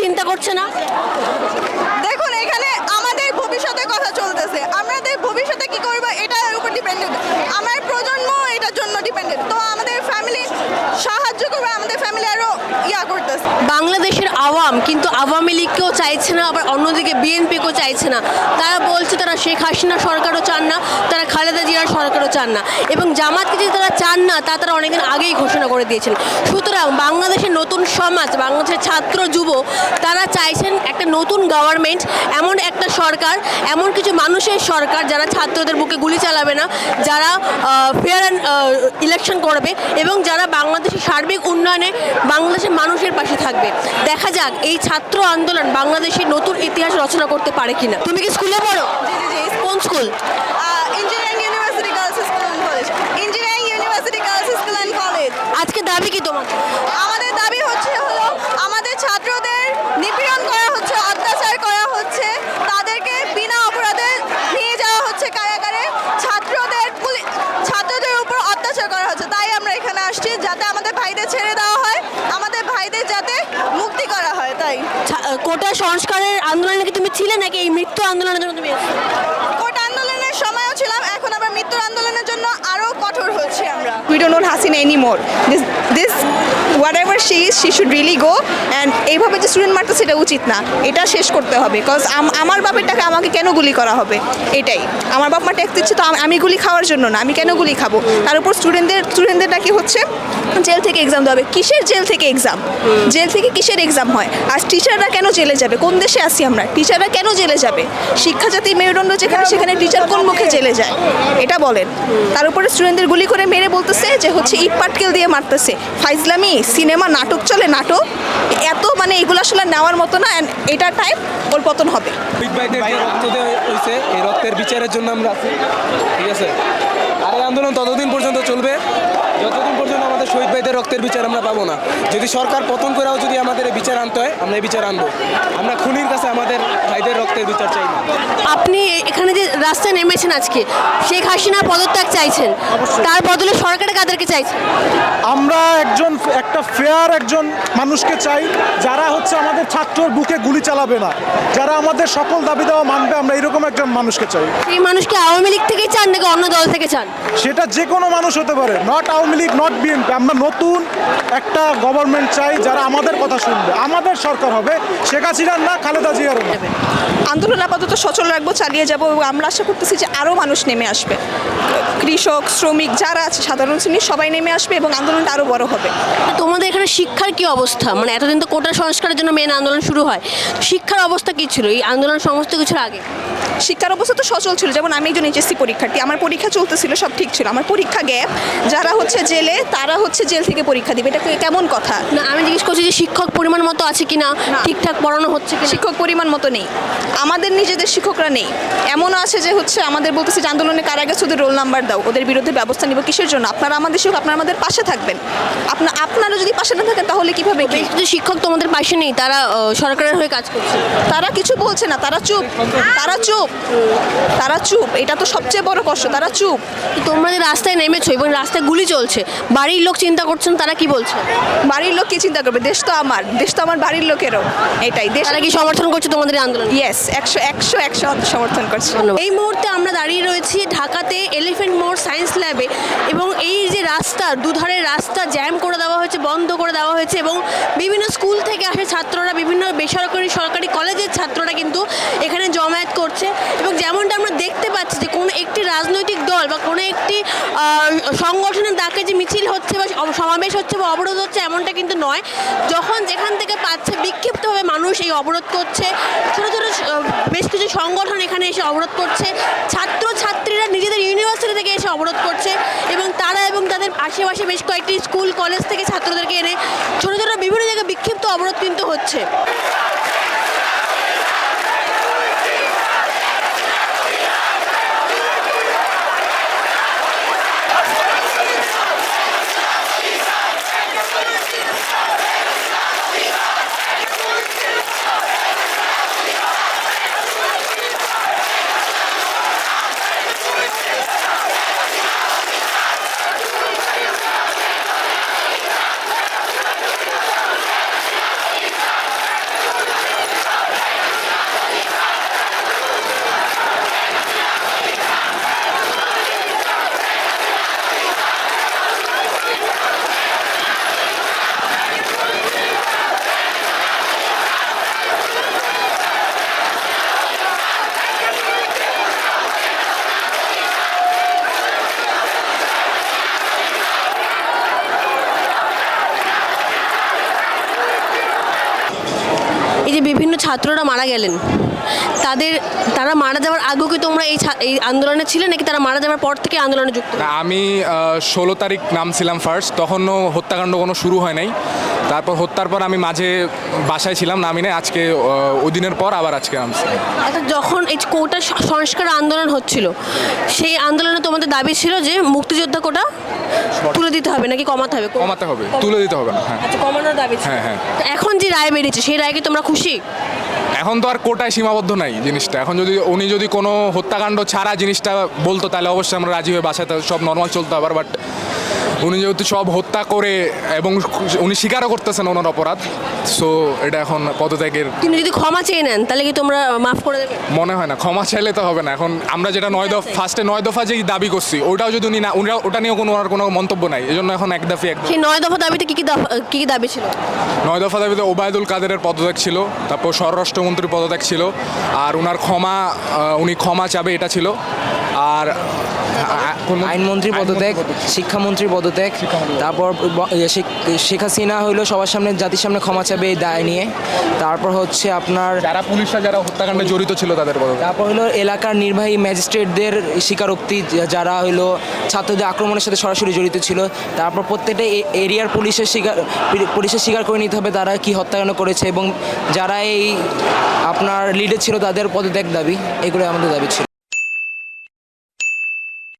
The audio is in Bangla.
চিন্তা করছে না? দেখুন, এখানে আমাদের ভবিষ্যতের কথা চলতেছে। আমাদের ভবিষ্যতে কি করব, এটার উপর ডিপেন্ডেন্ট আমার প্রজন্ম এটার জন্য ডিপেন্ডেন্ট তো আমাদের ফ্যামিলি সাহায্য করবে, আমাদের ফ্যামিলি আরও ইয়া আওয়াম, কিন্তু আওয়ামী লীগকেও চাইছে না, আবার অন্যদিকে বিএনপিকেও চাইছে না। তারা বলছে তারা শেখ হাসিনা সরকারও চান না, তারা খালেদা জিয়ার সরকারও চান না। এবং জামাতকে যদি তারা চান না, তা তারা অনেকদিন আগেই ঘোষণা করে দিয়েছেন। সুতরাং বাংলাদেশের নতুন সমাজ, বাংলাদেশের ছাত্র যুব তারা চাইছেন একটা নতুন গভর্নমেন্ট এমন একটা সরকার, এমন কিছু মানুষের সরকার যারা ছাত্রদের বুকে গুলি চালাবে না, যারা ফেয়ার অ্যান্ড ইলেকশন করবে এবং যারা বাংলাদেশের সার্বিক উন্নয়নে বাংলাদেশের মানুষের পাশে থাকবে। দেখা যাক এই ছাত্র আন্দোলন বাংলাদেশের নতুন ইতিহাস রচনা করতে পারে কিনা? তুমি কি স্কুলে পড়ো? কোন school engineering university girls school and college engineering university girls school and college আজকে দাবি কি তোমার আমাদের দাবি হচ্ছে হলো আমাদের ছাত্রদের নিপীড়ন করা হচ্ছে অত্যাচার করা হচ্ছে তাদেরকে বিনা অপরাধে নিয়ে যাওয়া হচ্ছে কারাগারে ছাত্রদের পুলি- ছাত্রদের উপর অত্যাচার করা হচ্ছে তাই আমরা এখানে আসছি যাতে আমাদের ভাইদের ছেড়ে দেওয়া হয় আমাদের ভাইদের যাতে মুক্তি করা হয় তাই ছা- কোটা সংস্কারের আন্দোলনে কি তুমি ছিলে নাকি এই মৃত্যু আন্দোলনের জন্য তুমি? কোর্ট আন্দোলনের সময়ও ছিলাম, এখন আবার মৃত্যুর আন্দোলনের জন্য আরও কঠোর হচ্ছে আমরা। We don't note Hasina anymore this this whatever she is she should really go and এইভাবে যে স্টুডেন্ট মারতে সেটা উচিত না। এটা শেষ করতে হবে বিকজ আমার বাপের টাকা আমাকে কেন গুলি করা হবে? এটাই। আমার বাপ মা ট্যাক্স দিচ্ছে তো আমি গুলি খাওয়ার জন্য না, আমি কেন গুলি খাব? তার উপর স্টুডেন্টদের স্টুডেন্টদের নাকি হচ্ছে জেল থেকে এক্সাম দেওয়া হবে। কিসের জেল থেকে এক্সাম জেল থেকে কিসের এক্সাম হয়? আর টিচাররা কেন জেলে যাবে? কোন দেশে আসি আমরা? টিচাররা কেন জেলে যাবে? শিক্ষা জাতির মেরুদণ্ড যেখানে সেখানে টিচার কোন মুখে জেলে যায়? এটা বলেন। তার উপরে স্টুডেন্টদের গুলি করে মেরে বলতেছে যে হচ্ছে ইট পাটকেল দিয়ে মারতেছে। ফাইজলামি সিনেমা নাটক চলে নাটক। এত মানে এগুলো আসলে নেওয়ার মতো না এটা টাইম ওর পতন হবে। রক্ত হয়েছে এই রক্তের বিচারের জন্য আমরা আছি। ঠিক আছে? আর এই আন্দোলন ততদিন পর্যন্ত চলবে? যতদিন পর্যন্ত আমাদের শহীদ ভাইদের রক্তের বিচার আমরা পাবো না। যদি সরকার পতন করেও যদি আমাদের এই বিচার আনতে হয় আমরা এই বিচার আনব। আমরা খুনির কাছে আমাদের ভাইদের রক্তের বিচার চাই না। আপনি এখানে যে রাস্তায় নেমেছেন আজকে শেখ হাসিনা পদত্যাগ চাইছেন। তার বদলে সরকারে কাদেরকে চাইছেন আমরা একজন একটা ফেয়ার একজন মানুষকে চাই যারা হচ্ছে আমাদের ছাত্রর বুকে গুলি চালাবে না। যারা আমাদের সকল দাবি দেওয়া মানবে আমরা এরকম একজন মানুষকে চাই। সেই মানুষকে আওয়ামী লীগ থেকে চান নাকি অন্য দল থেকে চান? সেটা যে কোনো মানুষ হতে পারে not Awami League not BNP আমরা নতুন একটা গভর্নমেন্ট চাই যারা আমাদের কথা শুনবে আমাদের সরকার হবে শেখ হাসিনার না খালেদা জিয়ার আন্দোলন আপাতত সচল রাখব চালিয়ে যাব এবং আমরা আশা করতেছি যে আরও মানুষ নেমে আসবে। কৃষক শ্রমিক যারা আছে সাধারণ শ্রেণির সবাই নেমে আসবে এবং আন্দোলনটা আরও বড় হবে। তোমাদের এখানে শিক্ষার কি অবস্থা? মানে এতদিন তো কোটা সংস্কারের জন্য মেন আন্দোলন শুরু হয়। শিক্ষার অবস্থা কি ছিল? এই আন্দোলন সমস্ত কিছুর আগে? শিক্ষার অবস্থা তো সচল ছিল। যেমন আমি একজন এইচএসসি পরীক্ষার্থী আমার পরীক্ষা চলতেছিল সব ঠিক ছিল। আমার পরীক্ষা গ্যাপ যারা হচ্ছে জেলে তারা হচ্ছে জেল থেকে পরীক্ষা দিবে। এটা কেমন কথা? না আমি জিজ্ঞেস করছি যে শিক্ষক পরিমাণ মতো আছে কিনা ঠিকঠাক পড়ানো হচ্ছে কি শিক্ষক পরিমাণ মতো নেই। আমাদের নিজেদের শিক্ষকরা নেই। এমনও আছে যে হচ্ছে আমাদের বলতেছে যে আন্দোলনে কারা গেছে ওদের রোল নাম্বার দাও ওদের বিরুদ্ধে ব্যবস্থা নিব কিসের জন্য? আপনারা আমাদের শিক্ষক আপনারা আমাদের পাশে থাকবেন। আপনার আপনারা যদি পাশে না থাকেন তাহলে কীভাবে কি? কিছু শিক্ষক তোমাদের পাশে নেই তারা সরকারের হয়ে কাজ করছে। তারা কিছু বলছে না তারা চুপ তারা চুপ তারা চুপ। এটা তো সবচেয়ে বড় কষ্ট তারা চুপ। তো তোমরা যে রাস্তায় নেমেছো এবং রাস্তায় গুলি চলছে বাড়ির লোক চিন্তা করছেন তারা কি বলছে? বাড়ির লোক কি চিন্তা করবে? দেশ তো আমার দেশ তো আমার বাড়ির লোকেরও। এটাই দেশ তারা কি সমর্থন করছে তোমাদের আন্দোলন? ইয়েস একশো একশো একশো সমর্থন করছে। এই মুহূর্তে আমরা দাঁড়িয়ে রয়েছি ঢাকাতে এলিফেন্ট মোড় সায়েন্স ল্যাবে এবং এই রাস্তা, দুধারের রাস্তা জ্যাম করে দেওয়া হয়েছে, বন্ধ করে দেওয়া হয়েছে এবং বিভিন্ন স্কুল থেকে আসে ছাত্ররা, বিভিন্ন বেসরকারি, সরকারি কলেজের ছাত্ররা কিন্তু এখানে জমায়েত করছে এবং যেমনটা আমরা দেখতে পাচ্ছি যে কোনো একটি রাজনৈতিক দল বা কোনো একটি সংগঠনের ডাকে যে মিছিল হচ্ছে বা সমাবেশ হচ্ছে বা অবরোধ হচ্ছে এমনটা কিন্তু নয়। যখন যেখান থেকে পাচ্ছে বিক্ষিপ্তভাবে মানুষ এই অবরোধ করছে, ছোটো ছোটো বেশ কিছু সংগঠন এখানে এসে অবরোধ করছে ছাত্র ছাত্রীরা নিজেদের ইউনিভার্সিটি থেকে এসে অবরোধ করছে এবং তারা এবং তাদের আশেপাশে বেশ কয়েকটি স্কুল, কলেজ থেকে ছাত্রদেরকে এনে ছোটো ছোটো বিভিন্ন জায়গায় বিক্ষিপ্ত অবরোধ কিন্তু হচ্ছে। বিভিন্ন ছাত্ররা মারা গেলেন। তাদের, তারা মারা যাওয়ার আগেও কি তোমরা এই এই আন্দোলনে ছিলে নাকি তারা মারা যাওয়ার পর থেকে আন্দোলনে যুক্ত? আমি ষোলো তারিখ নামছিলাম ফার্স্ট তখনও হত্যাকাণ্ড কোনো শুরু হয় নাই। তারপর হত্যার পর আমি মাঝে বাসায় ছিলাম নামি আজকে ওই দিনের পর আবার আজকে নামছি। আচ্ছা যখন এই কোটা সংস্কার আন্দোলন হচ্ছিল সেই আন্দোলনে তোমাদের দাবি ছিল যে মুক্তিযোদ্ধা কোটা তুলে দিতে হবে নাকি কমাতে হবে? কমাতে হবে তুলে দিতে হবে না হ্যাঁ। আচ্ছা কমানোর দাবি ছিল। হ্যাঁ, হ্যাঁ। এখন যে রায় বেরিয়েছে সেই রায় কি তোমরা খুশি? এখন তো আর কোটায় সীমাবদ্ধ নাই জিনিসটা। এখন যদি উনি যদি কোনো হত্যাকাণ্ড ছাড়া জিনিসটা বলতো তাহলে অবশ্যই আমরা রাজি হয়ে বাসাতে সব নর্মাল চলতো আবার বাট উনি যেহেতু সব হত্যা করে এবং উনি স্বীকারও করতেছেন ওনার অপরাধ সো এটা এখন পদত্যাগের তিনি যদি ক্ষমা চেয়ে নেন তাহলে কি তোমরা মাফ করে দেবে? মনে হয় না ক্ষমা চাইলে তো হবে না। এখন আমরা যেটা নয় দফা ফার্স্টে নয় দফা যেই দাবি করছি ওটাও যদি উনি না উনি ওটা নিয়েও কোনো ওনার কোনো মন্তব্য নাই এই জন্য এখন এক দাফি এক সেই নয় দফা দাবিতে কি কি দফা- কি কি দাবি ছিল? নয় দফা দাবিতে ওবায়দুল কাদেরের পদত্যাগ ছিল তারপর স্বরাষ্ট্রমন্ত্রীর পদত্যাগ ছিল আর উনার ক্ষমা উনি ক্ষমা চাবে এটা ছিল আর আইনমন্ত্রী পদত্যাগ শিক্ষামন্ত্রী পদত্যাগ তারপর শেখ- হাসিনা হইল সবার সামনে জাতির সামনে ক্ষমা চাবে এই দায় নিয়ে। তারপর হচ্ছে আপনার যারা পুলিশরা যারা হত্যাকাণ্ডে জড়িত ছিল তাদের তারপর হলো এলাকার নির্বাহী ম্যাজিস্ট্রেটদের স্বীকারোক্তি যারা হলো ছাত্রদের আক্রমণের সাথে সরাসরি জড়িত ছিল। তারপর প্রত্যেকটা এ- এরিয়ার পুলিশের স্বীকার পুলিশের স্বীকার করে নিতে হবে তারা কি হত্যাকাণ্ড করেছে এবং যারা এই আপনার লিডে ছিল তাদের পদত্যাগ দাবি এগুলো আমাদের দাবি ছিল।